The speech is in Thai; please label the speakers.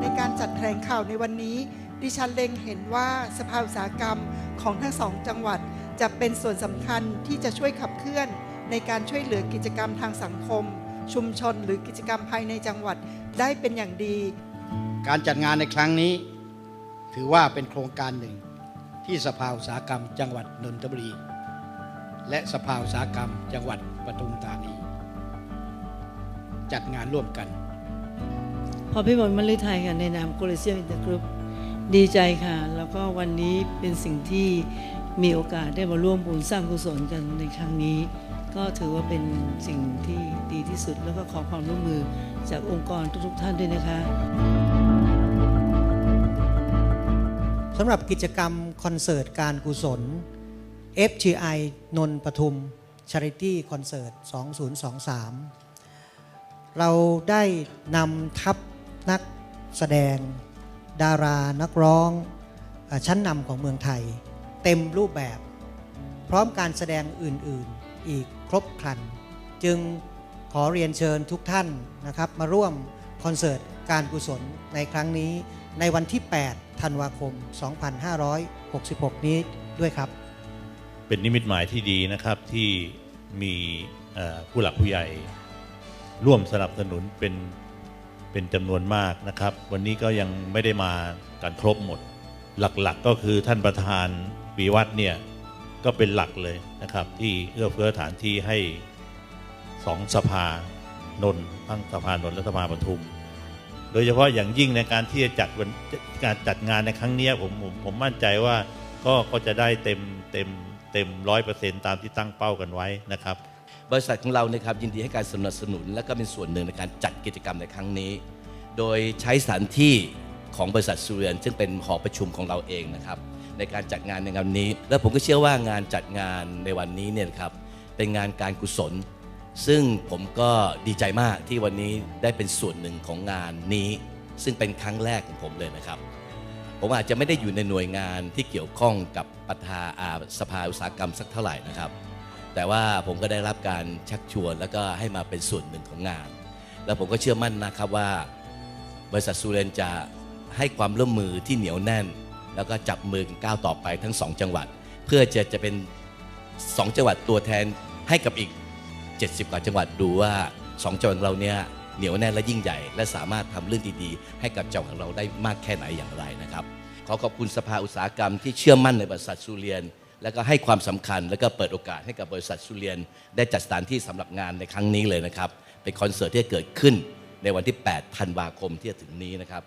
Speaker 1: ในการจัดแถลงข่าวในวันนี้ ดิฉันเล็งเห็นว่าสภาอุตสาหกรรมของทั้งสองจังหวัดจะเป็นส่วนสำคัญที่จะช่วยขับเคลื่อน ในการช่วยเหลือกิจกรรมทางสังคม ชุมชนหรือกิจกรรมภายในจังหวัดได้เป็นอย่างดี
Speaker 2: การจัดงานในครั้งนี้ ถือว่าเป็นโครงการหนึ่ง ที่สภาอุตสาหกรรม จังหวัดนนทบุรี และสภาอุตสาหกรรม จังหวัดปทุมธานี จัดงานร่วมกัน
Speaker 3: พอพี่บอลมฤทัยค่ะในนามโคลเซียมอินเตอร์กรุ๊ปดีใจค่ะ แล้วก็วันนี้เป็นสิ่งที่มีโอกาสได้มาร่วมบุญสร้างกุศลกันในครั้งนี้ ก็ถือว่าเป็นสิ่งที่ดีที่สุดแล้วก็ขอความร่วมมือจากองค์กรทุกๆท่านด้วยนะคะ
Speaker 4: สำหรับกิจกรรมคอนเสิร์ตการกุศล FGI นนปทุม Charity Concert 2023 เราได้นำทัพนักแสดง ดารานักร้องชั้นนำของเมืองไทย เต็มรูปแบบ พร้อมการแสดงอื่น ๆ อีกครบครัน จึงขอเรียนเชิญทุกท่านนะครับมาร่วม คอนเสิร์ตการกุศลในครั้งนี้ ในวันที่ 8 ธันวาคม 2566 นี้ด้วยครับ
Speaker 5: เป็นนิมิตหมายที่ดีนะครับที่มีผู้หลักผู้ใหญ่ ร่วมสนับสนุนเป็นเป็นจำนวนมากนะครับ วันนี้ก็ยังไม่ได้มากันครบหมด หลักๆก็คือท่านประธานปีวัดเนี่ยก็เป็นหลักเลยนะครับ ที่เอื้อเฟื้อสถานที่ให้สองสภานนทั้งสภานนและสภาปทุม โดยเฉพาะอย่างยิ่งในการที่จะจัดวันการจัดงานในครั้งนี้ผมผมผมมั่นใจว่าก็ก็จะได้เต็มเต็มเต็มร้อยเปอร์เซ็นต์ตามที่ตั้งเป้ากันไว้นะครับ
Speaker 6: บริษัทของเรานะครับยินดีให้การสนับสนุน และก็เป็นส่วนหนึ่งในการจัดกิจกรรมในครั้งนี้ โดยใช้สถานที่ของบริษัทสุเรียนซึ่งเป็นหอประชุมของเราเองนะครับในการจัดงานในวันนี้ และผมก็เชื่อว่างานจัดงานในวันนี้เนี่ยครับเป็นงานการกุศล ซึ่งผมก็ดีใจมากที่วันนี้ได้เป็นส่วนหนึ่งของงานนี้ ซึ่งเป็นครั้งแรกของผมเลยนะครับ ผมอาจจะไม่ได้อยู่ในหน่วยงานที่เกี่ยวข้องกับประธานอ่าสภาอุตสาหกรรมสักเท่าไหร่นะครับ แต่ว่าผมก็ได้รับการชักชวนแล้วก็ให้มาเป็นส่วนหนึ่งของงาน แล้วผมก็เชื่อมั่นนะครับว่า บริษัทซูเรนจะให้ความร่วมมือที่เหนียวแน่น แล้วก็จับมือก้าวต่อไปทั้ง2จังหวัด เพื่อจะจะเป็น2จังหวัดตัวแทนให้กับอีก 70 กว่าจังหวัดดูว่า2จังหวัดของเราเนี่ยเหนียวแน่นและยิ่งใหญ่ และสามารถทำเรื่องดีๆ ให้กับจังหวัดของเราได้มากแค่ไหนอย่างไรนะครับ ขอขอบคุณสภาอุตสาหกรรมที่เชื่อมั่นในบริษัทซูเรียน แล้วก็ให้ความสำคัญ แล้วก็เปิดโอกาสให้กับบริษัทซูเรียน ได้จัดสถานที่สำหรับงานในครั้งนี้เลยนะครับเป็นคอนเสิร์ตที่เกิดขึ้นในวันที่ 8 ธันวาคมที่จะถึงนี้นะครับ